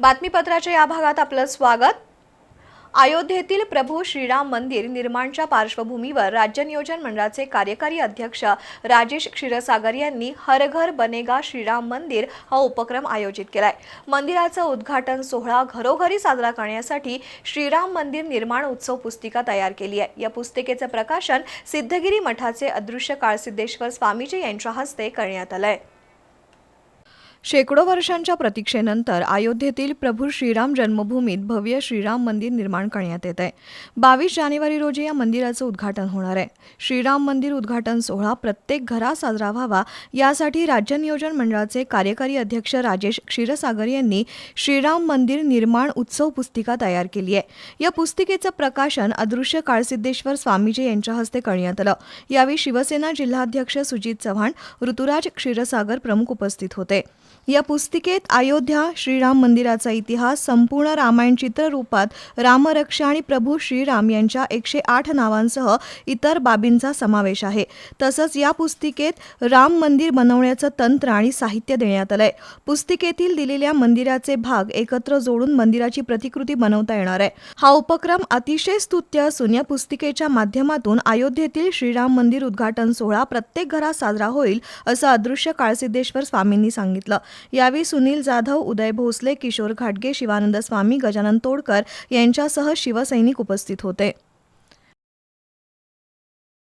बातमीपत्राच्या या भागात आपलं स्वागत. अयोध्येतील प्रभू श्रीराम मंदिर निर्माणच्या पार्श्वभूमीवर राज्य नियोजन मंडळाचे कार्यकारी अध्यक्ष राजेश क्षीरसागर यांनी हर घर बनेगा श्रीराम मंदिर हा उपक्रम आयोजित केलाय. मंदिराचा उद्घाटन सोहळा घरोघरी साजरा करण्यासाठी श्रीराम मंदिर निर्माण उत्सव पुस्तिका तयार केली आहे. या पुस्तिकेचं प्रकाशन सिद्धगिरी मठाचे अदृश्य काळसिद्धेश्वर स्वामीजी यांच्या हस्ते करण्यात आलं आहे शेकडो वर्षांच्या प्रतीक्षेनंतर अयोध्येतील प्रभू श्रीराम जन्मभूमीत भव्य श्रीराम मंदिर निर्माण करण्यात येत आहे. बावीस जानेवारी रोजी या मंदिराचं उद्घाटन होणार आहे. श्रीराम मंदिर उद्घाटन सोहळा प्रत्येक घरात साजरा व्हावा यासाठी राज्य नियोजन मंडळाचे कार्यकारी अध्यक्ष राजेश क्षीरसागर यांनी श्रीराम मंदिर निर्माण उत्सव पुस्तिका तयार केली आहे. या पुस्तिकेचं प्रकाशन अदृश्य काळसिद्धेश्वर स्वामीजी यांच्या हस्ते करण्यात आलं. यावेळी शिवसेना जिल्हाध्यक्ष सुजित चव्हाण ऋतुराज क्षीरसागर प्रमुख उपस्थित होते. या पुस्तिकेत अयोध्या श्रीराम मंदिराचा इतिहास संपूर्ण रामायण चित्ररूपात रामरक्षा आणि प्रभू श्रीराम यांच्या एकशे आठ नावांसह इतर बाबींचा समावेश आहे. तसंच या पुस्तिकेत राम मंदिर बनवण्याचं तंत्र आणि साहित्य देण्यात आलंय. पुस्तिकेतील दिलेल्या मंदिराचे भाग एकत्र जोडून मंदिराची प्रतिकृती बनवता येणार आहे. हा उपक्रम अतिशय स्तुत्य असून या पुस्तिकेच्या माध्यमातून अयोध्येतील श्रीराम मंदिर उद्घाटन सोहळा प्रत्येक घरात साजरा होईल असं अदृश्य काळसिद्धेश्वर स्वामींनी सांगितलं. यावेळी सुनील जाधव उदय भोसले किशोर घाटगे शिवानंद स्वामी गजानन तोडकर यांच्यासह शिवसैनिक उपस्थित होते.